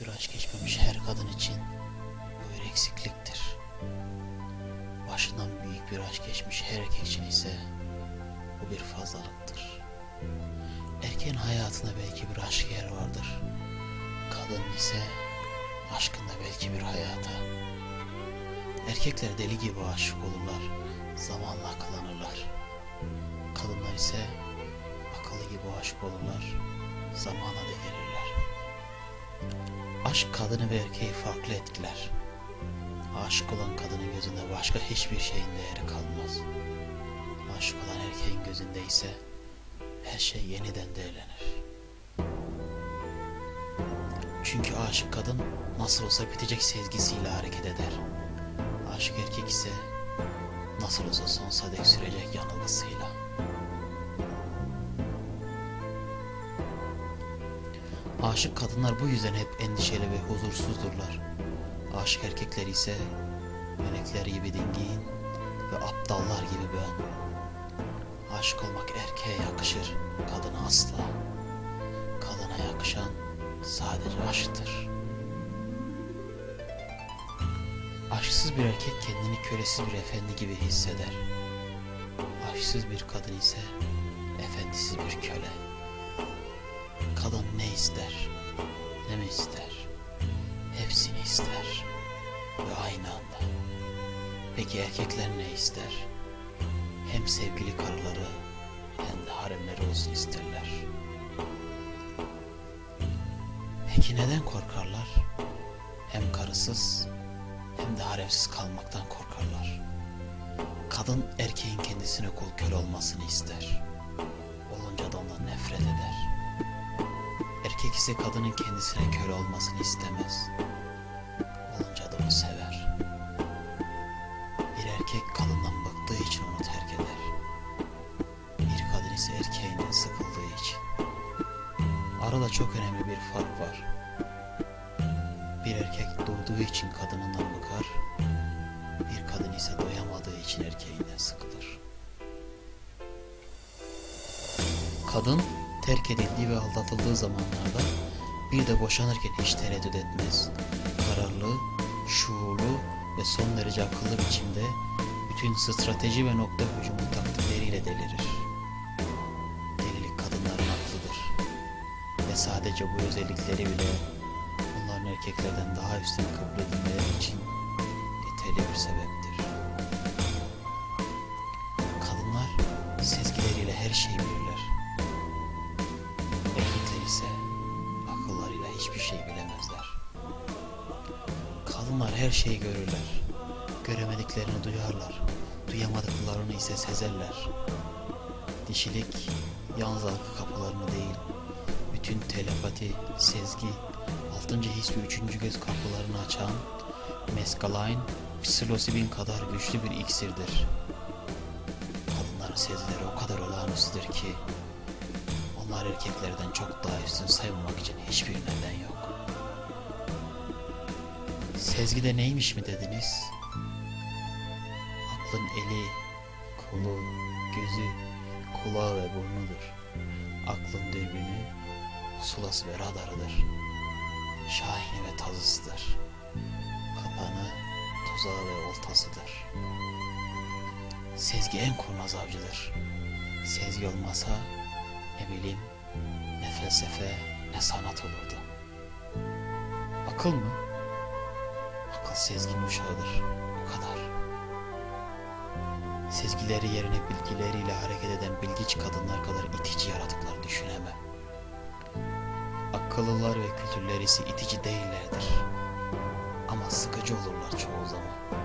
Bir aşk geçmemiş her kadın için bu bir eksikliktir. Başından büyük bir aşk geçmiş her erkek için ise bu bir fazlalıktır. Erkeğin hayatında belki bir aşk yer vardır. Kadın ise aşkında belki bir hayata. Erkekler deli gibi aşık olurlar, zamanla akıllanırlar. Kadınlar ise akıllı gibi aşık olurlar, zamana delirirler. Aşk kadını ve erkeği farklı etkiler. Aşık olan kadının gözünde başka hiçbir şeyin değeri kalmaz. Aşık olan erkeğin gözünde ise her şey yeniden değerlenir. Çünkü aşık kadın nasıl olsa bitecek sezgisiyle hareket eder. Aşık erkek ise nasıl olsa sonsuza dek sürecek yanılgısıyla. Aşık kadınlar bu yüzden hep endişeli ve huzursuzdurlar. Aşık erkekler ise melekler gibi dingin ve aptallar gibi bön. Aşık olmak erkeğe yakışır, kadına asla. Kadına yakışan sadece aşktır. Aşksız bir erkek kendini kölesiz bir efendi gibi hisseder. Aşksız bir kadın ise efendisiz bir köle. Ne ister, ne mi ister? Hepsini ister ve aynı anda. Peki erkekler ne ister? Hem sevgili karıları hem de haremleri olsun isterler. Peki neden korkarlar? Hem karısız hem de haremsiz kalmaktan korkarlar. Kadın erkeğin kendisine kul köle olmasını ister. Olunca da ondan nefret eder. Erkek ise kadının kendisine köle olmasını istemez. Olunca da onu sever. Bir erkek kadından bıktığı için onu terk eder. Bir kadın ise erkeğinden sıkıldığı için. Arada çok önemli bir fark var. Bir erkek doğduğu için kadınından bıkar. Bir kadın ise doyamadığı için erkeğinden sıkılır. Kadın terk edildiği ve aldatıldığı zamanlarda bir de boşanırken hiç tereddüt etmez. Kararlı, şuurlu ve son derece akıllı biçimde bütün strateji ve nokta hücumu taktikleriyle delirir. Delilik kadınların aklıdır. Ve sadece bu özellikleri bile onların erkeklerden daha üstün kabul edilmeleri için yeterli bir sebeptir. Kadınlar sezgileriyle her şeyi bilirler. Hiçbir şey bilemezler. Kadınlar her şeyi görürler. Göremediklerini duyarlar. Duyamadıklarını ise sezerler. Dişilik yalnız arka kapılarını değil, bütün telepati, sezgi, altıncı his ve üçüncü göz kapılarını açan meskalin, psilosibin kadar güçlü bir iksirdir. Kadınların sezgileri o kadar olağanüstüdür ki onlar erkeklerden çok daha üstün sayılmak için hiçbir neden yok. Sezgide neymiş mi dediniz? Aklın eli, kolu, gözü, kulağı ve burnudur. Aklın dürbünü, sulası ve radarıdır. Şahini ve tazısıdır. Kapanı, tuzağı ve oltasıdır. Sezgi en kurnaz avcıdır. Sezgi olmasa ne bilim, ne felsefe, ne sanat olurdu. Akıl mı? Akıl sezginin uşağıdır. O kadar. Sezgileri yerine bilgileriyle hareket eden bilgiç kadınlar kadar itici yaratıklar düşünemem. Akıllılar ve kültürler ise itici değillerdir. Ama sıkıcı olurlar çoğu zaman.